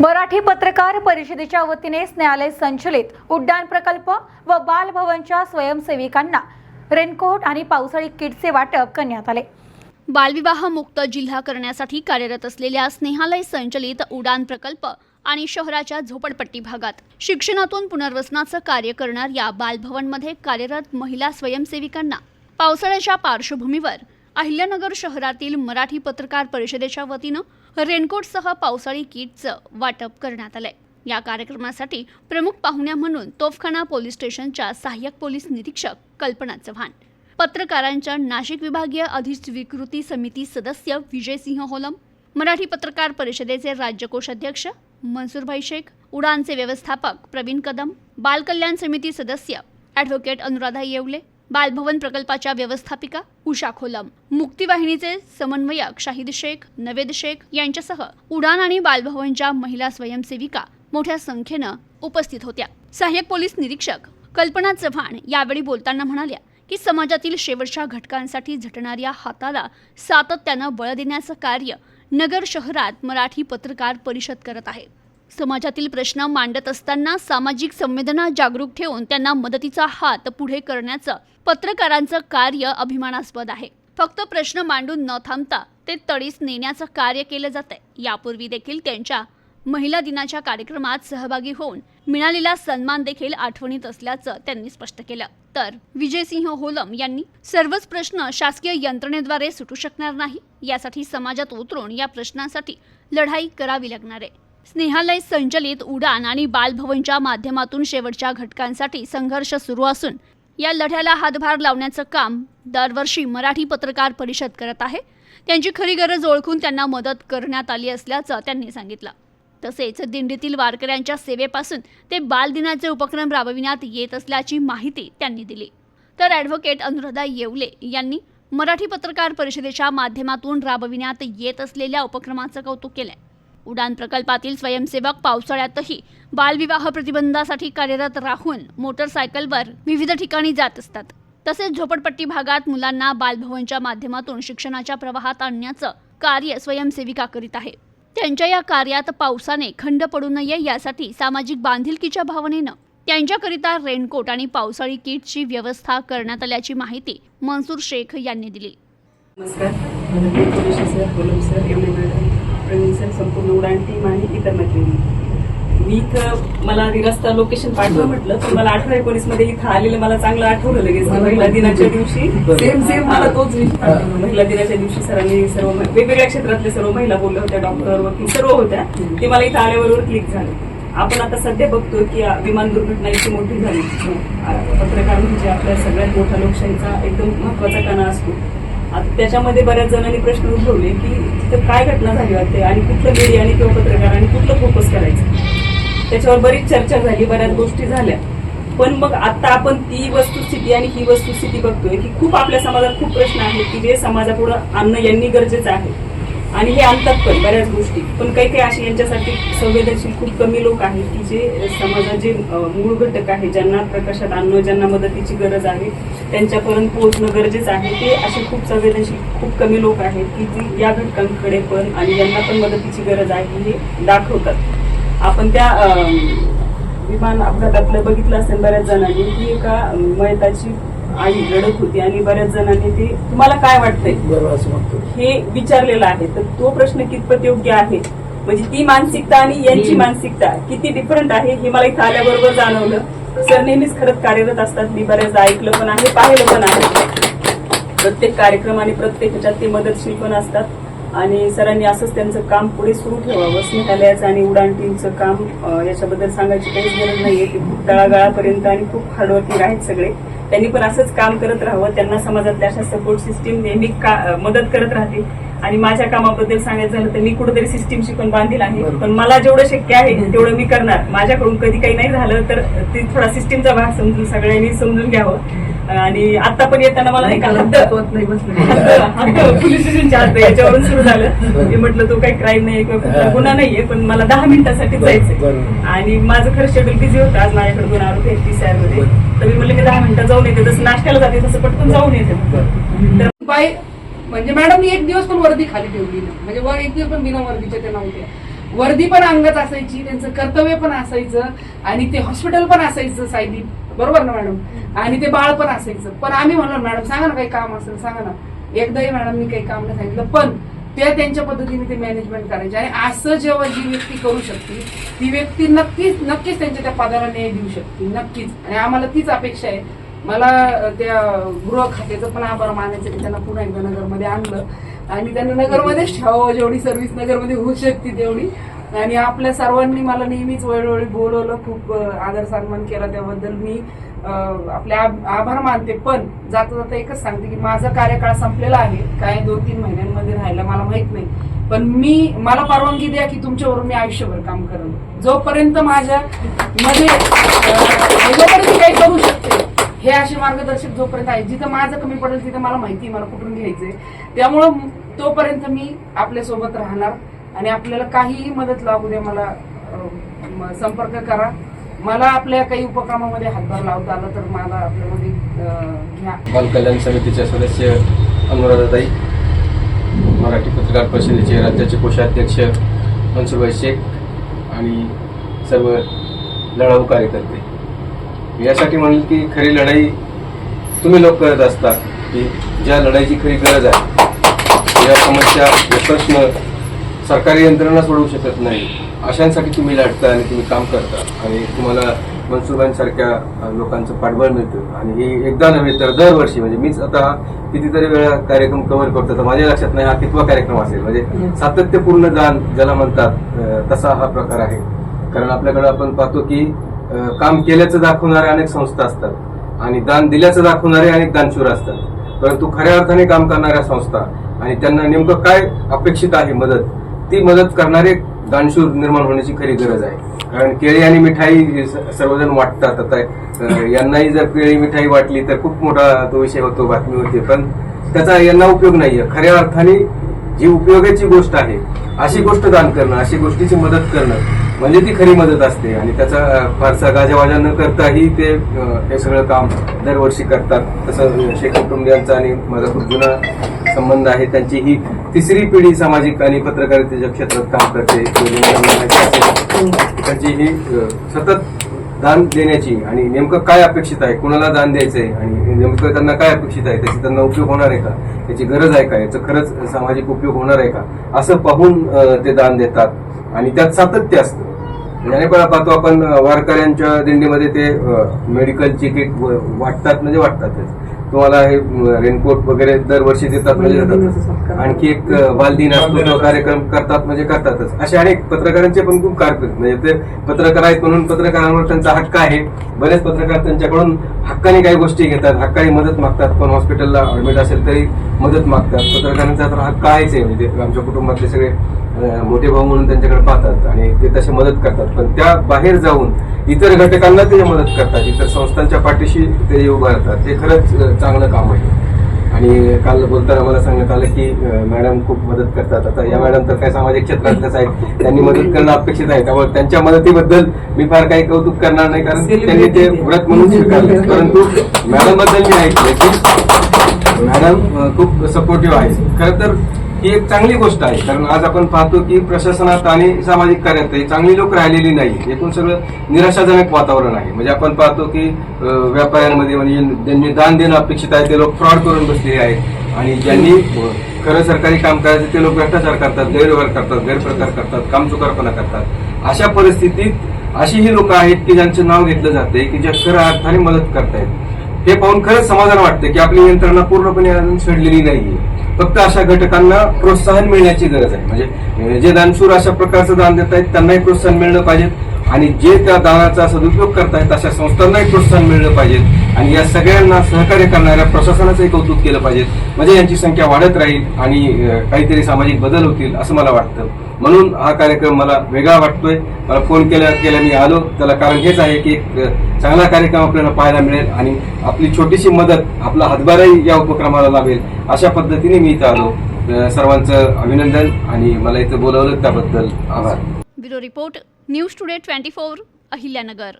मराठी पत्रकार परिषदेच्या वतीने न्यायालय संचलित उड्डाण प्रकल्प व बालभवनच्या स्वयंसेविकांना रेनकोट आणि पावसाळी किटचे वाटप करण्यात आले. बालविवाह मुक्त जिल्हा करण्यासाठी कार्यरत असलेल्या स्नेहालय संचलित उडान प्रकल्प आणि शहराच्या झोपडपट्टी भागात शिक्षणातून पुनर्वसनाचं कार्य करणाऱ्या बालभवनमध्ये कार्यरत महिला स्वयंसेविकांना पावसाळ्याच्या पार्श्वभूमीवर अहिल्यानगर शहरातील मराठी पत्रकार परिषदेच्या वतीनं रेनकोटसह पावसाळी किटचं वाटप करण्यात आलंय. या कार्यक्रमासाठी प्रमुख पाहुण्या म्हणून तोफखाना पोलीस स्टेशनच्या सहाय्यक पोलीस निरीक्षक कल्पना चव्हाण पत्रकारांच्या नाशिक विभागीय अधिस्वीकृती समिती सदस्य विजयसिंह होलम मराठी पत्रकार परिषदेचे राज्य कोषाध्यक्ष मनसूरभाई शेख उडानचे व्यवस्थापक प्रवीण कदम बालकल्याण समिती सदस्य ॲडव्होकेट अनुराधा येवले बालभवन प्रकल्पाच्या व्यवस्थापिका उषा खोलम. मुक्तीवाहिनीचे समन्वयक शाहिद शेख नवेद शेख यांच्यासह उडान आणि बालभवनच्या महिला स्वयंसेविका मोठ्या संख्येनं उपस्थित होत्या. सहाय्यक पोलीस निरीक्षक कल्पना चव्हाण यावेळी बोलताना म्हणाल्या की समाजातील शेवटच्या घटकांसाठी झटणाऱ्या हाताला सातत्यानं बळ देण्याचं कार्य नगर शहरात मराठी पत्रकार परिषद करत आहे. समाजातील प्रश्न मांडत असताना सामाजिक संवेदना जागरूक ठेवून त्यांना मदतीचा हात पुढे करण्याचं पत्रकारांचं कार्य अभिमानास्पद आहे. फक्त प्रश्न मांडून न थांबता ते तडीस नेण्याचं कार्य केलं जात आहे यापूर्वी देखील त्यांच्या महिला दिनाच्या कार्यक्रमात सहभागी होऊन मिळालेला सन्मान देखील आठवणीत असल्याचं त्यांनी स्पष्ट केलं. तर विजयसिंह होलम यांनी सर्वच प्रश्न शासकीय यंत्रणेद्वारे सुटू शकणार नाही. यासाठी समाजात उतरून या प्रश्नांसाठी लढाई करावी लागणार आहे. स्नेहालय संचलित उडान आणि बालभवनच्या माध्यमातून शेवटच्या घटकांसाठी संघर्ष सुरू असून या लढ्याला हातभार लावण्याचं काम दरवर्षी मराठी पत्रकार परिषद करत आहे. त्यांची खरी गरज ओळखून त्यांना मदत करण्यात आली असल्याचं त्यांनी सांगितलं. तसेच दिंडीतील वारकऱ्यांच्या सेवेपासून ते बालदिनाचे उपक्रम राबविण्यात येत असल्याची माहिती त्यांनी दिली. तर ॲडव्होकेट अनुराधा येवले यांनी मराठी पत्रकार परिषदेच्या माध्यमातून राबविण्यात येत असलेल्या उपक्रमाचं कौतुक केलंय. उडान प्रकल्पातील स्वयंसेवक पावसाळ्यातही बालविवाह प्रतिबंधासाठी कार्यरत राहून मोटरसायकलवर विविध ठिकाणी जात असतात. तसेच झोपडपट्टी भागात मुलांना बालभवनच्या माध्यमातून शिक्षणाच्या प्रवाहात आणण्याचं कार्य स्वयंसेविका करीत आहे. त्यांच्या या कार्यात पावसाने खंड पडू नये यासाठी सामाजिक बांधिलकीच्या भावनेनं त्यांच्याकरिता रेनकोट आणि पावसाळी किटची व्यवस्था करण्यात आल्याची माहिती मनसूर शेख यांनी दिली. नमस्कार. पोलिशी सर संपूर्ण उडान टीम आणि इतर मैत्रिणी मी इथं मला रस्ता लोकेशन पाठवा म्हटलं पण मला अठरा एकोणीसमध्ये इथं आलेलं मला चांगलं आठवलं लगेच महिला दिनाच्या दिवशी. सेम सेम मला तोच महिला दिनाच्या दिवशी सरांनी सर्व वेगवेगळ्या क्षेत्रातले सर्व महिला बोलल्या होत्या डॉक्टर वकील सर्व होत्या. ते मला इथं आल्याबरोबर क्लिक झालं. आपण आता सध्या बघतो की विमान दुर्घटना इतकी मोठी झाली. पत्रकार म्हणजे आपल्या सगळ्यात मोठा लोकशाहीचा एकदम महत्त्वाचा कणा असतो. आता त्याच्यामध्ये बऱ्याच जणांनी प्रश्न उद्भवले की तिथं काय घटना झाली वाटते? आणि कुठलं मीडियाने किंवा पत्रकारांनी कुठलं फोकस करायचं? त्याच्यावर बरीच चर्चा झाली बऱ्याच गोष्टी झाल्या. पण मग आता आपण ती वस्तुस्थिती आणि ही वस्तुस्थिती बघतोय की खूप आपल्या समाजात खूप प्रश्न आहेत की जे समाजापुढं आणणं यांनी गरजेचं आहे. आणि हे आणतात पण बऱ्याच गोष्टी. पण काही काही अशी यांच्यासाठी संवेदनशील खूप कमी लोक आहेत की जे समाजात जे मूळ घटक आहे ज्यांना प्रकाशात आणणं ज्यांना मदतीची गरज आहे त्यांच्यापर्यंत पोहोचणं गरजेचं आहे. ते असे खूप संवेदनशील खूप कमी लोक आहेत की जी या घटकांकडे पण आणि यांना पण मदतीची गरज आहे हे दाखवतात. आपण त्या विमान अपघातातलं बघितलं असेल बऱ्याच जणांनी की एका मयताची आई रडत होती आणि बऱ्याच जणांनी ते तुम्हाला काय वाटतंय? हे विचारलेलं आहे. तर तो प्रश्न कितपत योग्य आहे? म्हणजे ती मानसिकता आणि यांची मानसिकता किती डिफरंट आहे हे मला इथं आल्याबरोबर जाणवलं. सर नेहमीच खरंच कार्यरत असतात. मी बऱ्याचदा ऐकलं पण आहे पाहिलं पण आहे. प्रत्येक कार्यक्रम आणि प्रत्येक ह्याच्यात ते मदतशील पण असतात. आणि सरांनी असंच त्यांचं काम पुढे सुरू ठेवावं. स्नेहालयाचं आणि उडान टीमचं काम याच्याबद्दल सांगायची काहीच गरज नाहीये. ते खूप तळागाळापर्यंत आणि खूप हार्डवर्किंग आहेत सगळे. त्यांनी पण असंच काम करत राहावं. त्यांना समाजातल्या अशा सपोर्ट सिस्टीम नेहमी का मदत करत राहते आणि माझ्या कामाबद्दल सांगायचं झालं तर मी कुठेतरी सिस्टीम शिकून बांधील आहे. पण मला जेवढं शक्य आहे तेवढं मी करणार. माझ्याकडून कधी काही नाही झालं तर ते थोडा सिस्टीमचा भाग समजून सगळ्यांनी समजून घ्यावं. आणि आता पण येताना मला नाही का पोलीस स्टेशनच्या हद्द याच्यावरून सुरू झालं. मी म्हटलं तो काही क्राईम नाही किंवा गुन्हा नाहीये पण मला दहा मिनिटासाठी जायचंय. आणि माझं खरं शेड्यूल बिझी होतं. आज माझ्याकडे दोन आरोप आहेत टी मध्ये. तर मी म्हणलं की दहा मिनिटात जाऊन येते. जसं नाश्त्याला जाते तसं पटकन जाऊन येते. तर बाय म्हणजे मॅडम एक दिवस पण वर्दी खाली ठेवली नाही. म्हणजे वर एक दिवस पण बिना वर्दीच्या त्या नव्हत्या. वर्दी पण अंगात असायची त्यांचं कर्तव्य पण असायचं आणि ते हॉस्पिटल पण असायचं सायदी बरोबर ना मॅडम? आणि ते बाळ पण असायचं. पण आम्ही म्हणलो मॅडम सांगा ना काही काम असेल सांगा ना. एकदाही मॅडम मी काही काम नाही सांगितलं पण त्या त्यांच्या पद्धतीने ते मॅनेजमेंट करायचे. आणि असं जेव्हा जी व्यक्ती करू शकते ती व्यक्ती नक्कीच नक्कीच त्यांच्या त्या पदाला न्याय देऊ शकते. नक्कीच. आणि आम्हाला तीच अपेक्षा आहे. मला त्या गृह खात्याचं पण आभार मानायचं की त्यांना पुन्हा एकदा नगरमध्ये आणलं. आणि त्यांना नगरमध्येच ठेवावं जेवढी सर्व्हिस नगरमध्ये होऊ शकते तेवढी. आणि आपल्या सर्वांनी मला नेहमीच वेळोवेळी बोलवलं खूप आदर सन्मान केला त्याबद्दल. मी आपले आभ- आभार मानते पण जाता जाता एकच सांगते की माझा कार्यकाळ संपलेला आहे. काय दोन तीन महिन्यांमध्ये राहिला मला माहीत नाही. पण मी मला परवानगी द्या की तुमच्यावर मी आयुष्यभर काम करेन. जोपर्यंत माझ्या मध्ये जोपर्यंत काही करू शकते हे असे मार्गदर्शक जोपर्यंत आहे जिथं माझं कमी पडेल तिथं मला माहिती आहे मला कुठून घ्यायचंय. त्यामुळं तोपर्यंत मी आपल्यासोबत राहणार. आणि आपल्याला काहीही मदत लागू द्या मला म- संपर्क करा. मला आपल्या काही उपक्रमामध्ये हातभार लावता आला तर मला आपल्यामध्ये घ्या. बालकल्याण समितीचे सदस्य अनुराधाताई मराठी पत्रकार परिषदेचे राज्याचे कोषाध्यक्ष मनसुरभाई शेख आणि सर्व लढाऊ कार्यकर्ते. यासाठी म्हणेल की खरी लढाई तुम्ही लोक करत असता की ज्या लढाईची खरी गरज आहे या समस्या हे प्रश्न सरकारी यंत्रणा सोडवू शकत नाही. अशांसाठी तुम्ही लढता आणि तुम्ही काम करता. आणि तुम्हाला मनसुरबांसारख्या अ, लोकांचं पाठबळ मिळतं. आणि हे एकदा नव्हे तर दरवर्षी. म्हणजे मीच आता कितीतरी वेळा कार्यक्रम कव्हर करतो तर माझ्या लक्षात नाही हा कितवा कार्यक्रम असेल. म्हणजे सातत्यपूर्ण दान ज्याला म्हणतात तसा हा प्रकार आहे. कारण आपल्याकडे आपण पाहतो की काम केल्याचं दाखवणाऱ्या अनेक संस्था असतात. आणि दान दिल्याचं दाखवणारे अनेक दानशूर असतात. परंतु खऱ्या अर्थाने काम करणाऱ्या संस्था. आणि त्यांना नेमकं काय अपेक्षित आहे मदत? ती मदत करणारे दानशूर निर्माण होण्याची खरी गरज आहे. कारण केळी आणि मिठाई सर्वजण वाटतात. आता यांनाही जर केळी मिठाई वाटली तर खूप मोठा तो विषय होतो बातमी होते. पण त्याचा यांना उपयोग नाहीये. खऱ्या अर्थाने जी उपयोगाची गोष्ट आहे अशी गोष्ट दान करणं अशी गोष्टीची मदत करणं म्हणजे ती खरी मदत असते आणि त्याचा फारसा गाजावाजा न करताही ते हे सगळं काम दरवर्षी करतात. तसं शेख कुटुंबियांचा आणि माझा खूप जुना संबंध आहे. त्यांची ही तिसरी पिढी सामाजिक आणि पत्रकारितेच्या क्षेत्रात काम करते. त्यांची ही सतत दान देण्याची आणि नेमकं काय अपेक्षित आहे? कुणाला दान द्यायचंय? आणि नेमकं त्यांना काय अपेक्षित आहे? त्याची त्यांना उपयोग होणार आहे का? त्याची गरज आहे का? याचं खरंच सामाजिक उपयोग होणार आहे का? असं पाहून ते दान देतात. आणि त्यात सातत्य असतं. पण पाहतो आपण वारकऱ्यांच्या दिंडीमध्ये ते मेडिकलची किट वाटतात म्हणजे वाटतातच. तुम्हाला हे रेनकोट वगैरे दरवर्षी देतात म्हणजे देतात आणखी एक बालदिन असतो तो कार्यक्रम करतात म्हणजे करतातच. असे अनेक पत्रकारांचे पण खूप कारकीर्द म्हणजे ते पत्रकार आहेत म्हणून पत्रकारांवर त्यांचा हक्क आहे. बरेच पत्रकार त्यांच्याकडून हक्काने काही गोष्टी घेतात हक्काने मदत मागतात. पण हॉस्पिटलला ऍडमिट असेल तरी मदत मागतात. पत्रकारांचा तर हक्क आहेच आहे म्हणजे आमच्या कुटुंबातले सगळे मोठे भाऊ म्हणून त्यांच्याकडे पाहतात आणि ते तसे मदत करतात. पण त्या बाहेर जाऊन इतर घटकांना ते मदत करतात. इतर संस्थांच्या पाठीशी ते उभं राहतात. ते खरंच चांगलं काम आहे. आणि काल बोलताना मला सांगण्यात आलं की मॅडम खूप मदत करतात. आता या मॅडम तर काय सामाजिक क्षेत्रातल्याच आहेत. त्यांनी मदत करणं अपेक्षित आहे. त्यामुळे त्यांच्या मदतीबद्दल मी फार काही कौतुक करणार नाही. कारण त्यांनी ते व्रत म्हणून स्वीकारले. परंतु मॅडमबद्दल मी ऐकलं की मॅडम खूप सपोर्टिव्ह आहे खरं तर ही एक चांगली गोष्ट आहे. कारण आज आपण पाहतो की प्रशासनात आणि सामाजिक कार्यात चांगली लोक राहिलेली नाही. एकूण सगळं निराशाजनक वातावरण आहे. म्हणजे आपण पाहतो की व्यापाऱ्यांमध्ये म्हणजे ज्यांनी दान देणं अपेक्षित आहे ते लोक फ्रॉड करून बसलेले आहेत. आणि ज्यांनी खरं सरकारी काम करायचं ते लोक भ्रष्टाचार करतात गैरव्यवहार करतात गैरप्रकार करतात कामचुकारपणा करतात. अशा परिस्थितीत अशी ही लोक आहेत की ज्यांचं नाव घेतलं जाते की जे खरं अर्थाने मदत करतायत. हे पाहून खरंच समाधान वाटतं की आपली यंत्रणा पूर्णपणे अजून सडलेली नाहीये. फक्त अशा घटकांना प्रोत्साहन मिळण्याची गरज आहे. म्हणजे जे दानशूर अशा प्रकारचं दान देत आहेत त्यांनाही प्रोत्साहन मिळलं पाहिजे आणि जे त्या दानाचा सदुपयोग करतायत अशा संस्थांनाही प्रोत्साहन मिळलं पाहिजे आणि या सगळ्यांना सहकार्य करणाऱ्या प्रशासनाचंही कौतुक केलं पाहिजे म्हणजे यांची संख्या वाढत राहील आणि काहीतरी सामाजिक बदल होतील असं मला वाटतं. म्हणून हा कार्यक्रम मला वेगळा वाटतोय. मला फोन केल्या केल्या मी आलो. त्याला कारण हेच आहे की एक चांगला कार्यक्रम आपल्याला पाहायला मिळेल आणि आपली छोटीशी मदत आपला हातभारही या उपक्रमाला लाभेल अशा पद्धतीने मी इथं आलो. सर्वांचं अभिनंदन आणि मला इथं बोलावलं त्याबद्दल आभार. Bureau report news today twenty four Ahilyanagar.